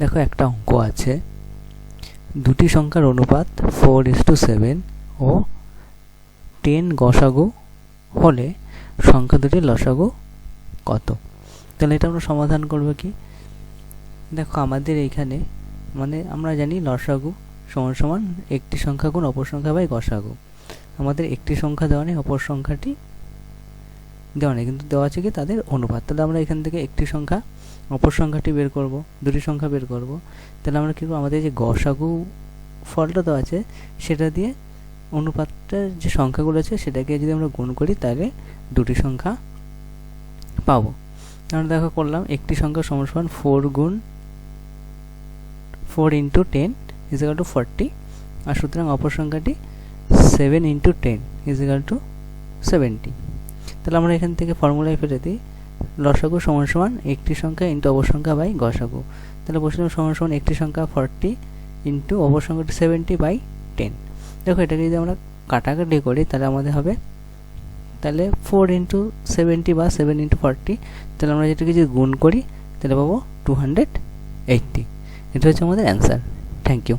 দেখো একটা অঙ্ক আছে। দুটি সংখ্যার অনুপাত ফোর ইস টু সেভেন ও টেন গসাগু হলে সংখ্যা দুটির লসাগু কত? তাহলে এটা আমরা সমাধান করব কি? দেখো আমাদের এইখানে মানে আমরা জানি লসাগু সমান সমান একটি সংখ্যা গুণ অপর সংখ্যা বাই গসাগু। আমাদের একটি সংখ্যা দেওয়া নেই, অপর সংখ্যাটি দেওয়া নেই। কিন্তু দেওয়া আছে কি? তাদের অনুপাত। তাহলে আমরা এখান থেকে একটি সংখ্যা, অপর সংখ্যাটি বের করব, দুটি সংখ্যা বের করব। তাহলে আমরা কী করব? আমাদের যে গসাগু ফলটা দেওয়া আছে, সেটা দিয়ে অনুপাতটার যে সংখ্যাগুলো আছে, সেটাকে যদি আমরা গুণ করি, তাহলে দুটি সংখ্যা পাবো। আমরা দেখো করলাম, একটি সংখ্যা সমান সমান ফোর গুণ four into ten is equal to forty আর সুতরাং অপর সংখ্যাটি seven into ten is equal to seventy তাহলে আমরা এখান থেকে ফর্মুলায় ফেলে দিই। লসাগু সমান সমান একটি সংখ্যা ইন্টু অপর সংখ্যা বাই গসাগু। তাহলে বসলাম সমান সমান একটি সংখ্যা ফর্টি ইন্টু অপর সংখ্যাটি সেভেন্টি বাই টেন দেখো, এটাকে যদি আমরা কাটাকাটি করি, তাহলে আমাদের হবে, তাহলে ফোর ইন্টু সেভেন্টি বা সেভেন ইন্টু ফর্টি তাহলে আমরা যেটাকে যদি গুণ করি, তাহলে পাবো টু হান্ড্রেড এইটটি এটা হচ্ছে আমাদের অ্যান্সার থ্যাংক ইউ